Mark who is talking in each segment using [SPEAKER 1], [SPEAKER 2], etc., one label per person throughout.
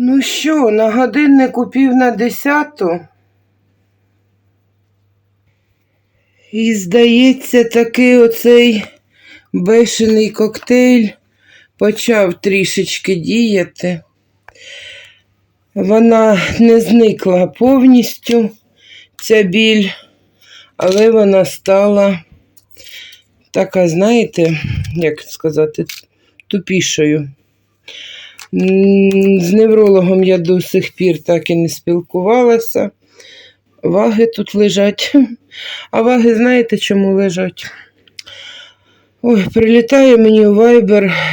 [SPEAKER 1] Ну що, на годиннику пів на десяту? І здається, таки оцей бешений коктейль почав трішечки діяти. Вона не зникла повністю, ця біль, але вона стала така, знаєте, як сказати, тупішою. З неврологом я до сих пір так і не спілкувалася. Ваги тут лежать. А ваги знаєте, чому лежать? Ой, прилітає мені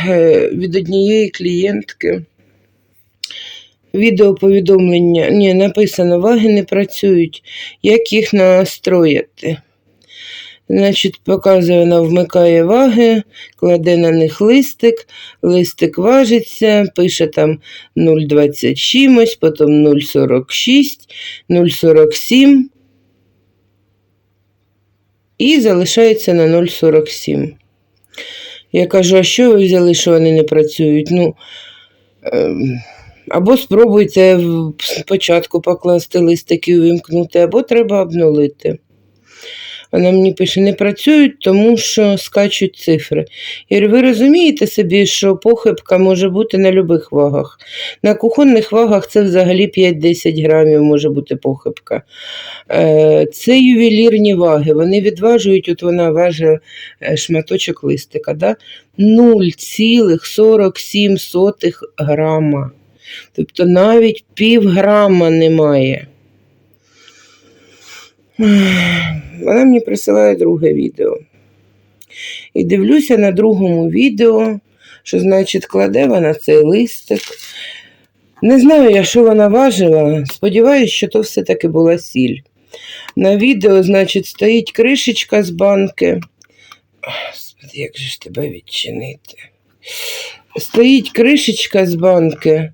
[SPEAKER 1] е, від однієї клієнтки. Відеоповідомлення. Ні, написано, ваги не працюють. Як їх настроїти? Значить, показує, вона вмикає ваги, кладе на них листик, листик важиться, пише там 0,20 чимось, потім 0,46, 0,47 і залишається на 0,47. Я кажу, а що ви взяли, що вони не працюють? Ну, ем, або спробуйте спочатку покласти листик і увімкнути, або треба обнулити. Вона мені пише, не працюють, тому що скачуть цифри. Я ви розумієте собі, що похибка може бути на будь-яких вагах. На кухонних вагах це взагалі 5-10 грамів може бути похибка. Е, Це ювелірні ваги. Вони відважують, от вона важить е, шматочок листика, да? 0,47 грама. Тобто навіть пів грама немає. Вона мені присилає друге відео. І дивлюся на другому відео, що, значить, кладе вона цей листик. Не знаю я, що вона важила. Сподіваюсь, що то все-таки була сіль. На відео, значить, стоїть кришечка з банки. Господи, як же ж тебе відчинити? Стоїть кришечка з банки.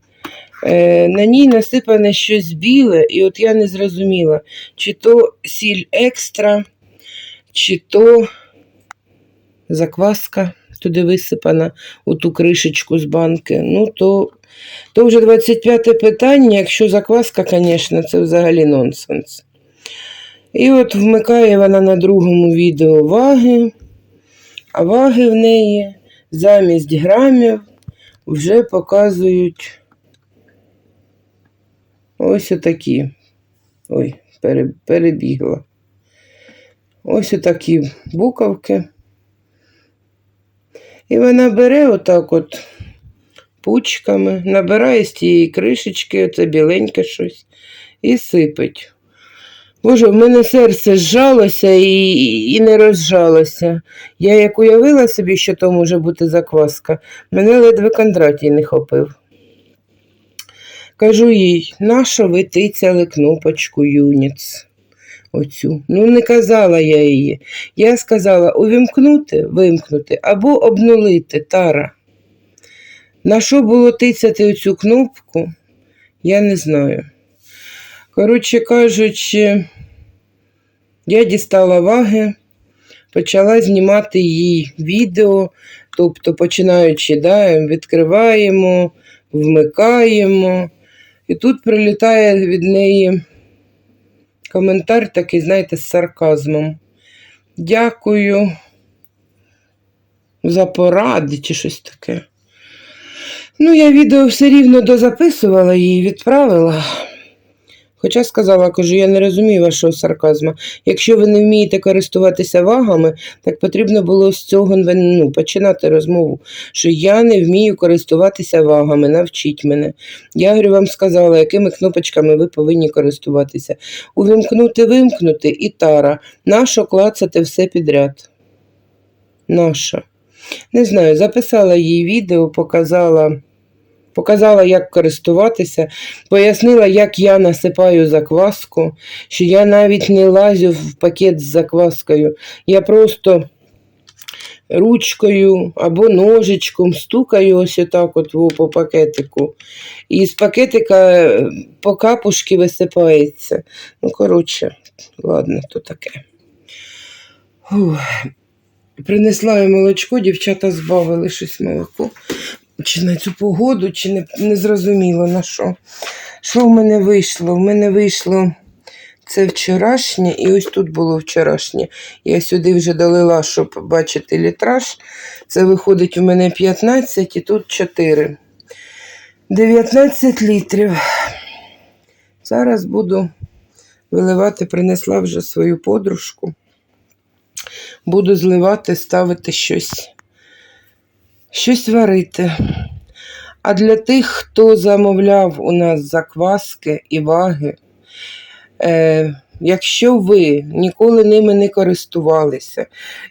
[SPEAKER 1] Е, на ній насипане щось біле, і от я не зрозуміла, чи то сіль екстра, чи то закваска туди висипана у ту кришечку з банки. Ну, то, то вже 25 питання. Якщо закваска, звісно, це взагалі нонсенс. І от вмикає вона на другому відео ваги, а ваги в неї замість грамів вже показують. Ось отакі. Ой, перебігла. Ось отакі буковки. І вона бере отак от пучками, набирає з тієї кришечки, оце біленьке щось, і сипить. Боже, в мене серце зжалося і, і не розжалося. Я як уявила собі, що то може бути закваска, мене ледве Кондратій не хопив. Кажу їй, нащо ви тицяли кнопочку Юніц? Оцю. Ну, не казала я її. Я сказала увімкнути, вимкнути або обнулити тара. На що було тицяти оцю кнопку, я не знаю. Коротше кажучи, я дістала ваги, почала знімати їй відео, тобто починаючи, да, відкриваємо, вмикаємо. І тут прилітає від неї коментар такий, знаєте, з сарказмом. Дякую за поради чи щось таке. Ну, я відео все рівно дозаписувала її, відправила. Хоча сказала, кажу, я не розумію вашого сарказму. Якщо ви не вмієте користуватися вагами, так потрібно було з цього ну, починати розмову, що я не вмію користуватися вагами, навчіть мене. Я говорю, вам сказала, якими кнопочками ви повинні користуватися. Увімкнути, вимкнути і тара. Нащо клацати все підряд? Нащо? Не знаю, записала їй відео, показала. Показала, як користуватися, пояснила, як я насипаю закваску, що я навіть не лазю в пакет з закваскою. Я просто ручкою або ножичком стукаю ось отак от по пакетику. І з пакетика е, по капушки висипається. Ну, коротше, ладно, то таке. Фух. Принесла я молочко, дівчата збавили щось молоко. Чи на цю погоду, чи не, не зрозуміло на що. Що в мене вийшло? В мене вийшло це вчорашнє, і ось тут було вчорашнє. Я сюди вже долила, щоб бачити літраж. Це виходить у мене 15 і тут 4. 19 літрів. Зараз буду виливати, принесла вже свою подружку. Буду зливати, ставити щось, щось варити. А для тих, хто замовляв у нас закваски і ваги, е, якщо ви ніколи ними не користувалися,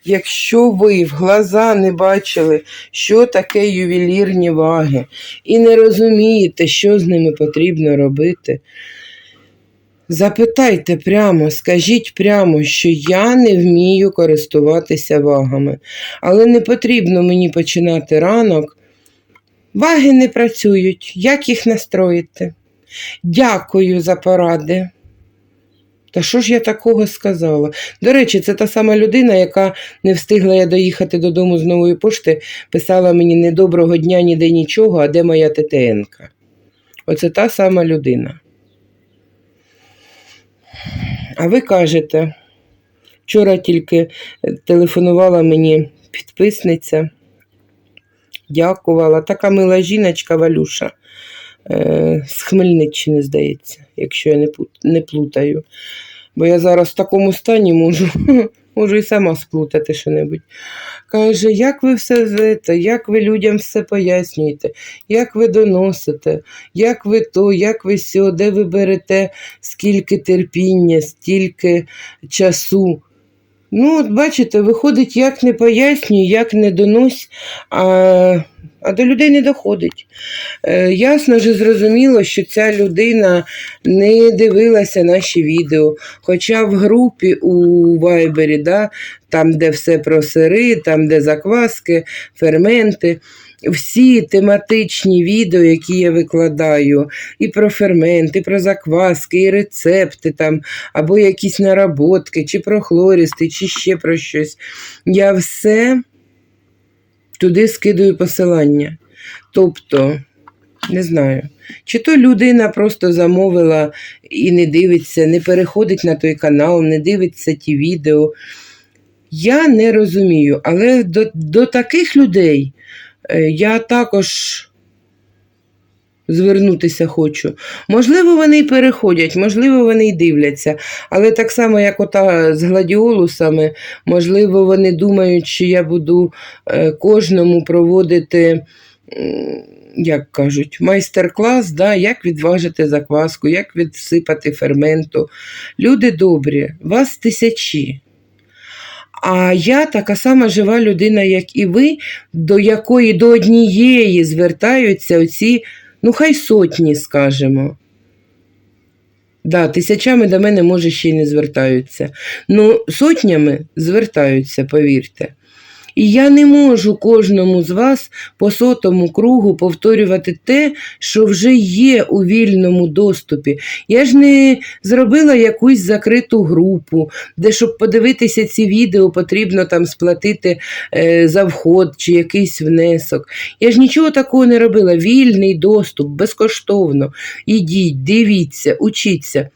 [SPEAKER 1] якщо ви в глаза не бачили, що таке ювелірні ваги, і не розумієте, що з ними потрібно робити, Запитайте прямо, скажіть прямо, що я не вмію користуватися вагами, але не потрібно мені починати ранок. Ваги не працюють, як їх настроїти? Дякую за поради. Та що ж я такого сказала? До речі, це та сама людина, яка не встигла я доїхати додому з нової пошти, писала мені не доброго дня, ніде нічого, а де моя ТТНка. Оце та сама людина. А ви кажете, вчора тільки е, телефонувала мені підписниця, дякувала. Така мила жіночка Валюша е, з Хмельниччини, здається, якщо я не плутаю. Бо я зараз в такому стані можу, можу і сама сплутати що-небудь. Каже, як ви все знаєте, як ви людям все пояснюєте, як ви доносите, як ви то, як ви сьо, де ви берете скільки терпіння, стільки часу. Ну, от бачите, виходить, як не пояснюю, як не донось, а, а до людей не доходить. Е, ясно ж зрозуміло, що ця людина не дивилася наші відео. Хоча в групі у Вайбері, да, там, де все про сири, там, де закваски, ферменти, всі тематичні відео, які я викладаю, і про ферменти, і про закваски, і рецепти там, або якісь наработки, чи про хлористи, чи ще про щось. Я все туди скидаю посилання. Тобто, не знаю, чи то людина просто замовила і не дивиться, не переходить на той канал, не дивиться ті відео. Я не розумію, але до, до таких людей е, я також звернутися хочу. Можливо, вони й переходять, можливо, вони й дивляться, але так само, як ота з гладіолусами, можливо, вони думають, що я буду е, кожному проводити. Як кажуть, майстер-клас, да, як відважити закваску, як відсипати ферменту. Люди добрі, вас тисячі. А я така сама жива людина, як і ви, до якої до однієї звертаються оці, ну хай сотні, скажемо. Да, тисячами до мене, може, ще й не звертаються. Ну, сотнями звертаються, повірте. І я не можу кожному з вас по сотому кругу повторювати те, що вже є у вільному доступі. Я ж не зробила якусь закриту групу, де щоб подивитися ці відео, потрібно там сплатити е, за вход чи якийсь внесок. Я ж нічого такого не робила. Вільний доступ, безкоштовно. Ідіть, дивіться, учіться.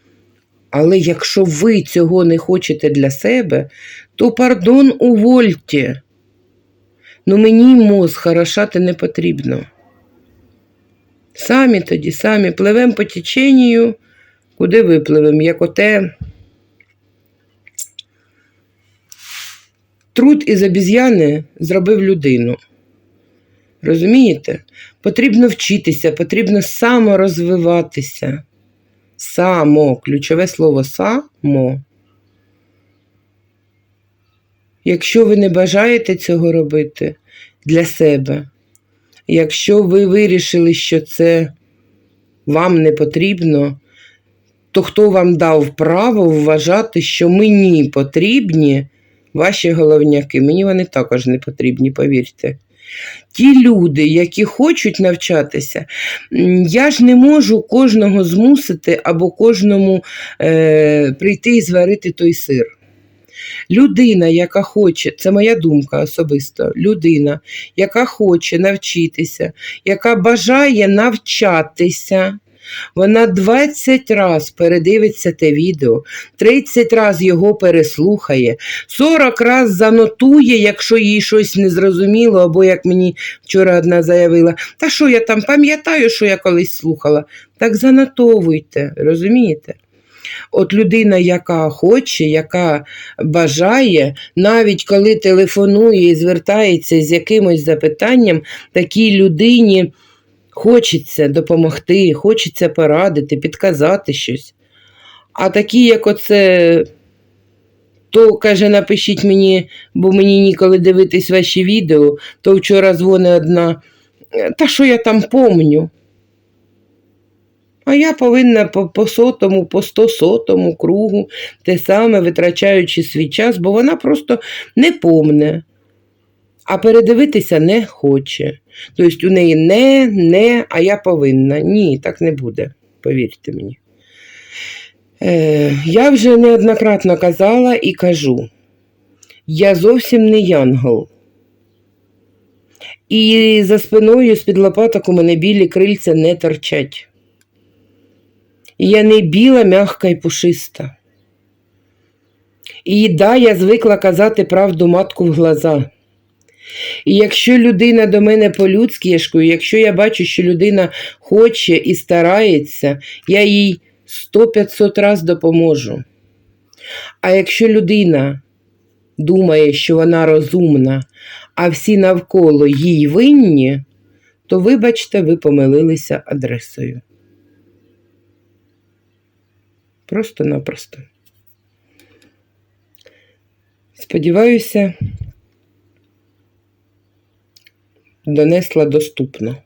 [SPEAKER 1] Але якщо ви цього не хочете для себе, то пардон увольте. Ну мені мозг хорошати не потрібно. Самі тоді, самі пливемо по теченню, куди випливемо, як оте. Труд із обіз'яни зробив людину. Розумієте? Потрібно вчитися, потрібно саморозвиватися. Само, ключове слово само. Якщо ви не бажаєте цього робити для себе, якщо ви вирішили, що це вам не потрібно, то хто вам дав право вважати, що мені потрібні ваші головняки. Мені вони також не потрібні, повірте. Ті люди, які хочуть навчатися, я ж не можу кожного змусити або кожному е, прийти і зварити той сир. Людина, яка хоче, це моя думка особисто, людина, яка хоче навчитися, яка бажає навчатися, вона 20 раз передивиться те відео, 30 раз його переслухає, 40 раз занотує, якщо їй щось не зрозуміло, або як мені вчора одна заявила, та що я там пам'ятаю, що я колись слухала. Так занотовуйте, розумієте? От людина, яка хоче, яка бажає, навіть коли телефонує і звертається з якимось запитанням, такій людині хочеться допомогти, хочеться порадити, підказати щось. А такі, як оце, то каже, напишіть мені, бо мені ніколи дивитись ваші відео, то вчора дзвонить одна. Та що я там помню? А я повинна по, сотому, по сто сотому кругу те саме витрачаючи свій час, бо вона просто не помне, а передивитися не хоче. Тобто у неї не, не, а я повинна. Ні, так не буде, повірте мені. Е, я вже неоднократно казала і кажу: я зовсім не янгол. І за спиною з-під лопаток у мене білі крильця не торчать. І я не біла, м'ягка і пушиста. І да, я звикла казати правду матку в глаза. І якщо людина до мене по-людськи яшкує, якщо я бачу, що людина хоче і старається, я їй 100-500 раз допоможу. А якщо людина думає, що вона розумна, а всі навколо їй винні, то вибачте, ви помилилися адресою. Просто-напросто. Сподіваюся, донесла доступно.